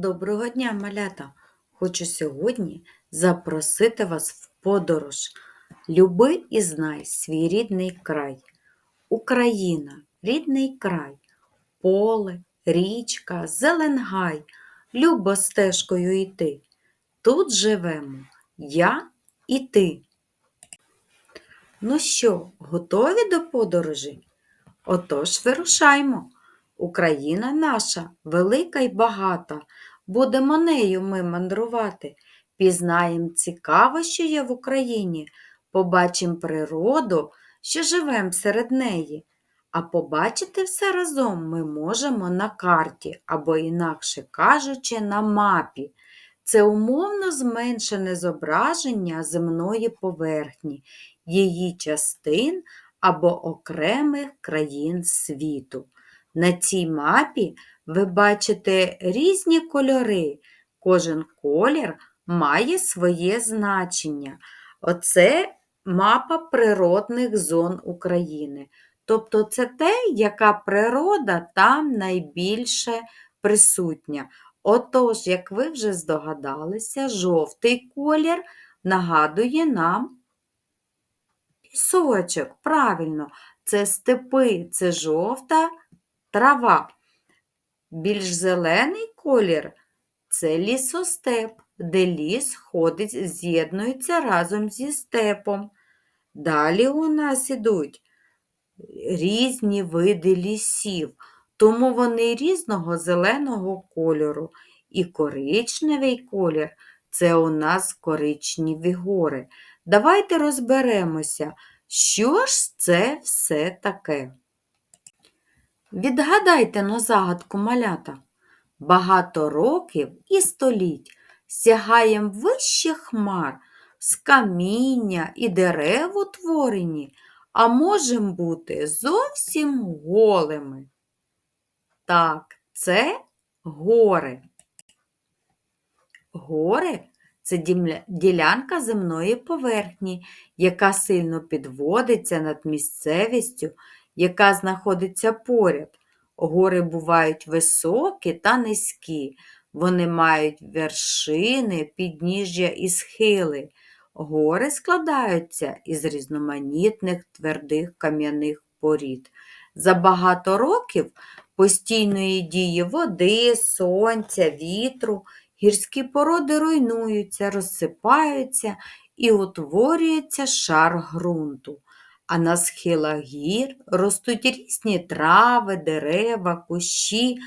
Доброго дня, малята! Хочу сьогодні запросити вас в подорож. Люби і знай свій рідний край. Україна, рідний край, поле, річка, зеленгай, любо стежкою йти. Тут живемо я і ти. Ну що, готові до подорожі? Отож, вирушаймо. Україна наша велика й багата, будемо нею ми мандрувати, пізнаєм цікаво, що є в Україні, побачимо природу, що живем серед неї. А побачити все разом ми можемо на карті або, інакше кажучи, на мапі. Це умовно зменшене зображення земної поверхні, її частин або окремих країн світу. На цій мапі ви бачите різні кольори. Кожен колір має своє значення. Оце мапа природних зон України. Тобто це те, яка природа там найбільше присутня. Отож, як ви вже здогадалися, жовтий колір нагадує нам пісочок. Правильно, це степи, це жовта трава. Більш зелений колір це лісостеп, де ліс ходить, з'єднується разом зі степом. Далі у нас ідуть різні види лісів, тому вони різного зеленого кольору. І коричневий колір це у нас коричневі гори. Давайте розберемося, що ж це все таке. Відгадайте на загадку малята. Багато років і століть сягаєм вище хмар, з каміння і дерев утворені, а можем бути зовсім голими. Так, це гори. Гори це ділянка земної поверхні, яка сильно підводиться над місцевістю яка знаходиться поряд. Гори бувають високі та низькі, вони мають вершини, підніжжя і схили. Гори складаються із різноманітних твердих кам'яних порід. За багато років постійної дії води, сонця, вітру, гірські породи руйнуються, розсипаються і утворюється шар ґрунту а на схилах гір ростуть різні трави, дерева, кущі,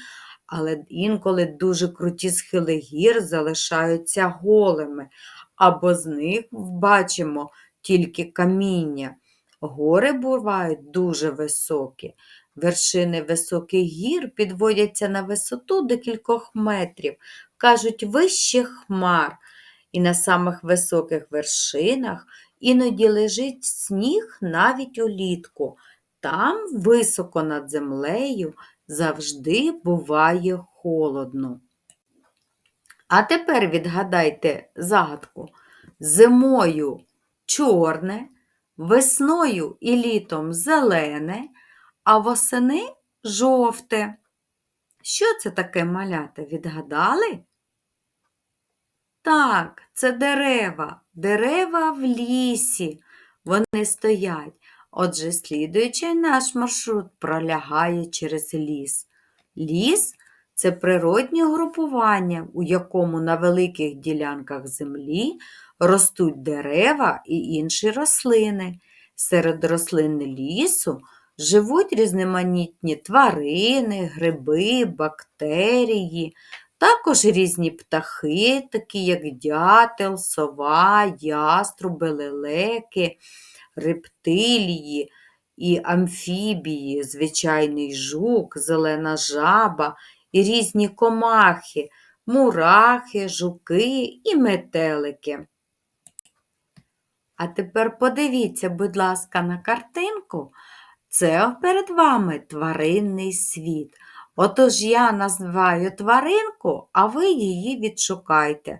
але інколи дуже круті схили гір залишаються голими, або з них бачимо тільки каміння. Гори бувають дуже високі. Вершини високих гір підводяться на висоту до кількох метрів, кажуть, вище хмар. І на самих високих вершинах Іноді лежить сніг навіть улітку. Там, високо над землею, завжди буває холодно. А тепер відгадайте загадку. Зимою чорне, весною і літом зелене, а восени жовте. Що це таке малята? Відгадали? Так, це дерева, дерева в лісі. Вони стоять. Отже, слідуючий наш маршрут пролягає через ліс. Ліс це природнє групування, у якому на великих ділянках землі ростуть дерева і інші рослини. Серед рослин лісу живуть різноманітні тварини, гриби, бактерії. Також різні птахи, такі як дятел, сова, яструби, лелеки, рептилії і амфібії, звичайний жук, зелена жаба і різні комахи, мурахи, жуки і метелики. А тепер подивіться, будь ласка, на картинку. Це перед вами тваринний світ. Отож я називаю тваринку, а ви її відшукайте.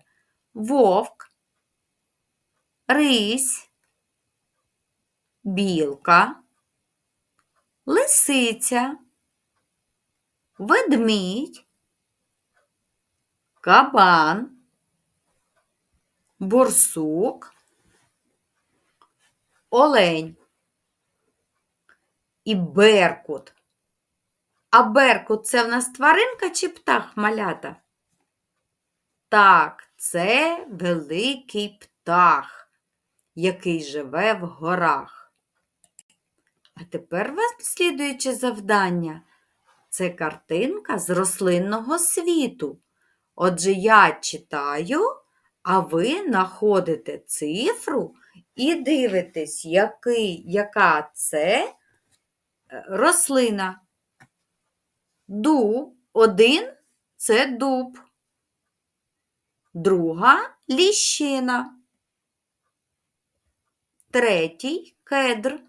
Вовк, рись, білка, лисиця, ведмідь, кабан, борсук, олень і беркут. А беркут це в нас тваринка чи птах малята? Так, це великий птах, який живе в горах. А тепер вас слідуюче завдання. Це картинка з рослинного світу. Отже, я читаю, а ви знаходите цифру і дивитесь, який, яка це е, рослина. Дуб. Один це дуб. Друга ліщина. Третій кедр.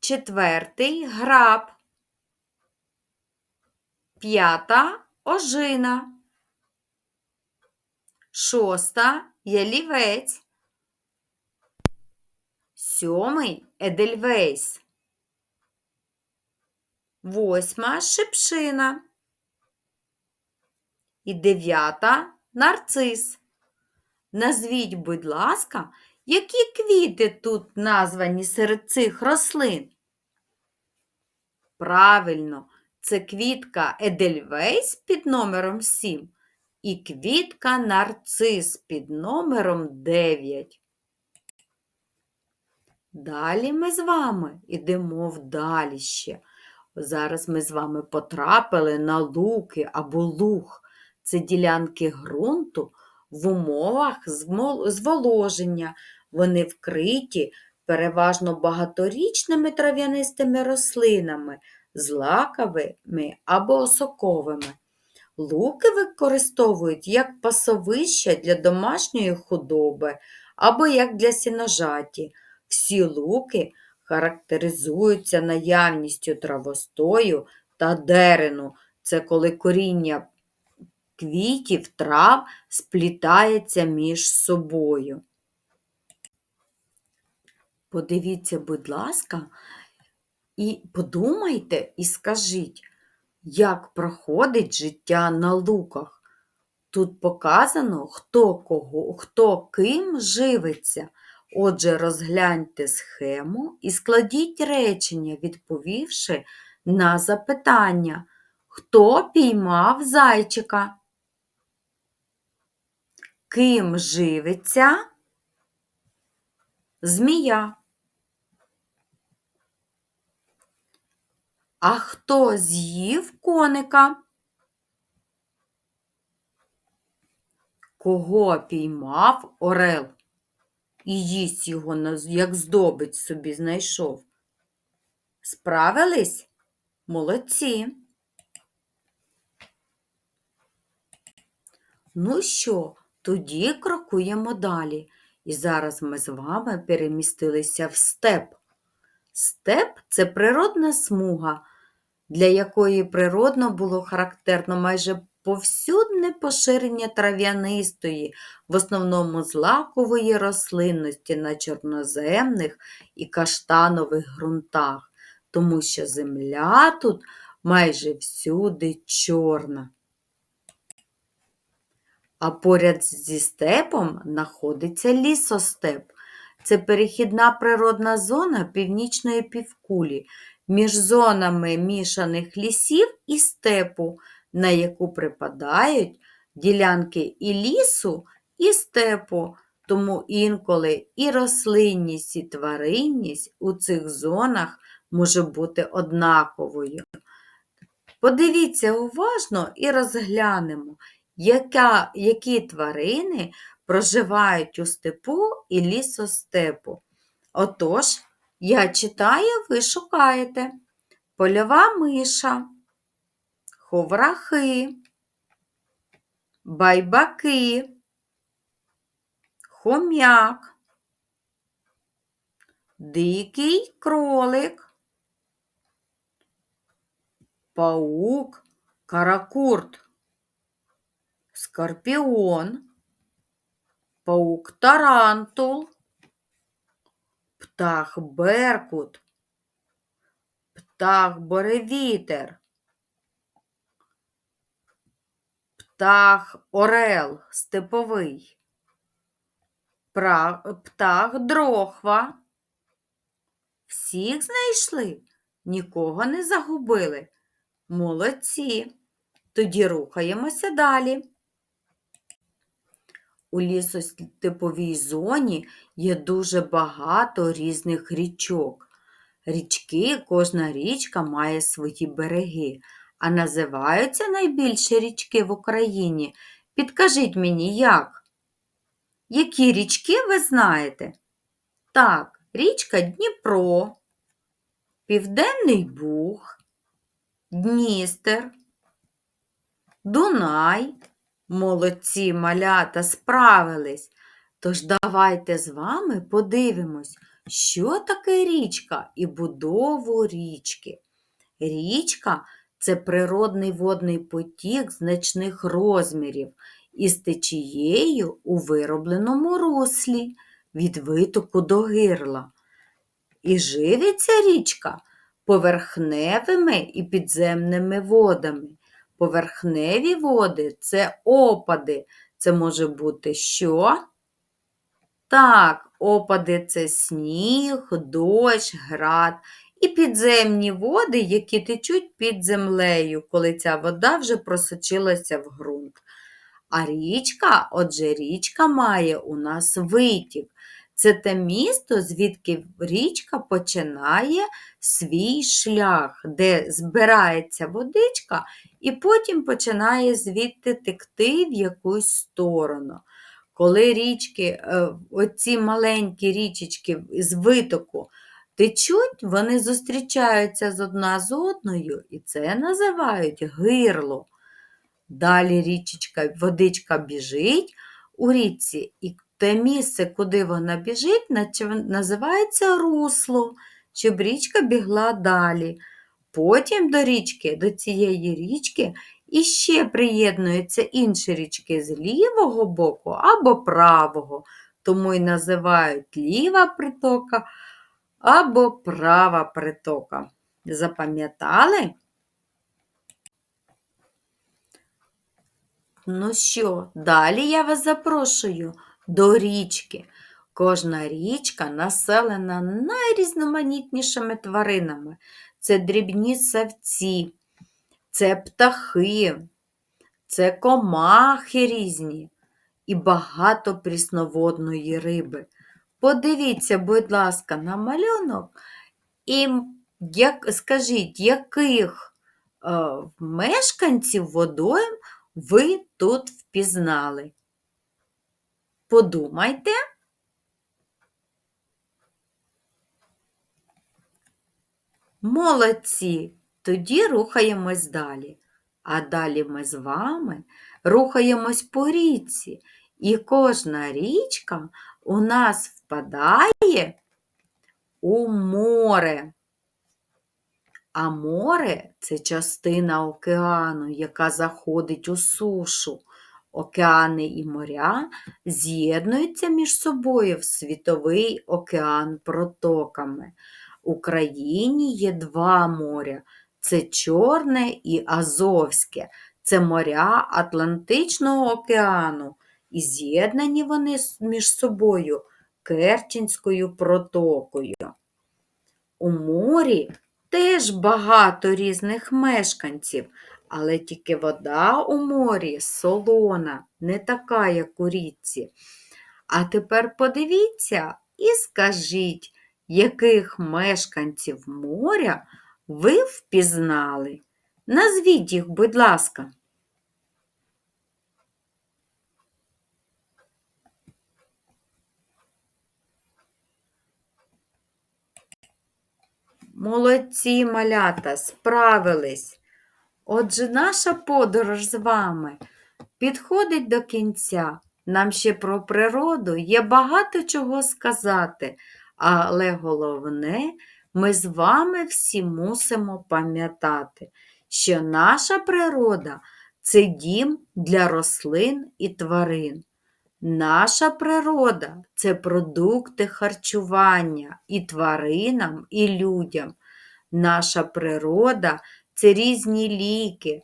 Четвертий граб. П'ята ожина. Шоста ялівець. Сьомий едельвейс. Восьма шипшина. І дев'ята нарцис. Назвіть, будь ласка, які квіти тут названі серед цих рослин? Правильно, це квітка Едельвейс під номером 7 і квітка нарцис під номером 9. Далі ми з вами йдемо вдалі ще. Зараз ми з вами потрапили на луки або луг. Це ділянки ґрунту в умовах зволоження. Вони вкриті переважно багаторічними трав'янистими рослинами, злаковими або осоковими. Луки використовують як пасовища для домашньої худоби або як для сіножаті. Всі луки характеризуються наявністю травостою та дерену. Це коли коріння квітів, трав сплітається між собою. Подивіться, будь ласка, і подумайте і скажіть, як проходить життя на луках. Тут показано, хто кого, хто ким живиться. Отже, розгляньте схему і складіть речення, відповівши на запитання, хто піймав зайчика? Ким живиться змія? А хто з'їв коника? Кого піймав орел? І їсть його, як здобич собі знайшов. Справились? Молодці. Ну що, тоді крокуємо далі. І зараз ми з вами перемістилися в степ. Степ це природна смуга, для якої природно було характерно майже повсюдне поширення трав'янистої, в основному злакової рослинності на чорноземних і каштанових ґрунтах, тому що земля тут майже всюди чорна. А поряд зі степом знаходиться лісостеп. Це перехідна природна зона північної півкулі між зонами мішаних лісів і степу, на яку припадають ділянки і лісу, і степу. Тому інколи і рослинність, і тваринність у цих зонах може бути однаковою. Подивіться уважно і розглянемо, яка, які тварини проживають у степу і лісостепу. Отож, я читаю, ви шукаєте. Польова миша, ховрахи, байбаки, хом'як, дикий кролик, паук, каракурт, скорпіон, паук тарантул, птах беркут, птах боревітер, птах орел степовий, птах дрохва. Всіх знайшли, нікого не загубили. Молодці. Тоді рухаємося далі. У лісостеповій зоні є дуже багато різних річок. Річки, кожна річка має свої береги, а називаються найбільші річки в Україні. Підкажіть мені, як? Які річки ви знаєте? Так, річка Дніпро, Південний Буг, Дністер, Дунай. Молодці малята справились. Тож давайте з вами подивимось, що таке річка і будову річки. Річка це природний водний потік значних розмірів із течією у виробленому руслі від витоку до гирла. І живиться річка поверхневими і підземними водами. Поверхневі води це опади. Це може бути що? Так, опади це сніг, дощ, град і підземні води, які течуть під землею, коли ця вода вже просочилася в ґрунт. А річка, отже, річка має у нас витік. Це те місто, звідки річка починає свій шлях, де збирається водичка і потім починає звідти текти в якусь сторону. Коли річки, е, оці маленькі річечки з витоку течуть, вони зустрічаються з одна з одною, і це називають гирло. Далі річечка, водичка біжить у річці, і те місце, куди вона біжить, називається русло, щоб річка бігла далі. Потім до річки, до цієї річки, іще приєднуються інші річки з лівого боку або правого, тому й називають ліва притока або права притока. Запам'ятали? Ну що, далі я вас запрошую до річки. Кожна річка населена найрізноманітнішими тваринами. Це дрібні савці, це птахи, це комахи різні і багато прісноводної риби. Подивіться, будь ласка, на малюнок і як, скажіть, яких е, мешканців водойм ви тут впізнали? Подумайте. Молодці! Тоді рухаємось далі. А далі ми з вами рухаємось по річці, і кожна річка у нас впадає у море. А море це частина океану, яка заходить у сушу. Океани і моря з'єднуються між собою в світовий океан протоками. У країні є два моря це Чорне і Азовське. Це моря Атлантичного океану, і з'єднані вони між собою Керченською протокою. У морі теж багато різних мешканців, але тільки вода у морі солона, не така, як у річці. А тепер подивіться і скажіть, яких мешканців моря ви впізнали? Назвіть їх, будь ласка. Молодці, малята, справились. Отже, наша подорож з вами підходить до кінця. Нам ще про природу є багато чого сказати, але головне, ми з вами всі мусимо пам'ятати, що наша природа це дім для рослин і тварин. Наша природа це продукти харчування і тваринам, і людям. Наша природа це різні ліки,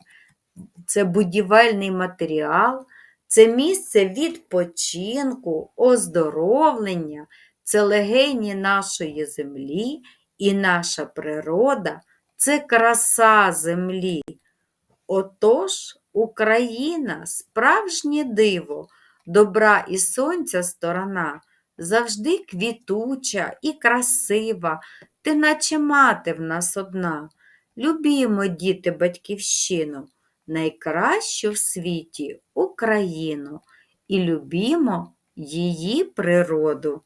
це будівельний матеріал, це місце відпочинку, оздоровлення, це легені нашої землі і наша природа це краса землі. Отож, Україна справжнє диво, добра і сонця сторона, завжди квітуча і красива, ти наче мати в нас одна. Любімо, діти, батьківщину, найкращу в світі Україну, і любімо її природу.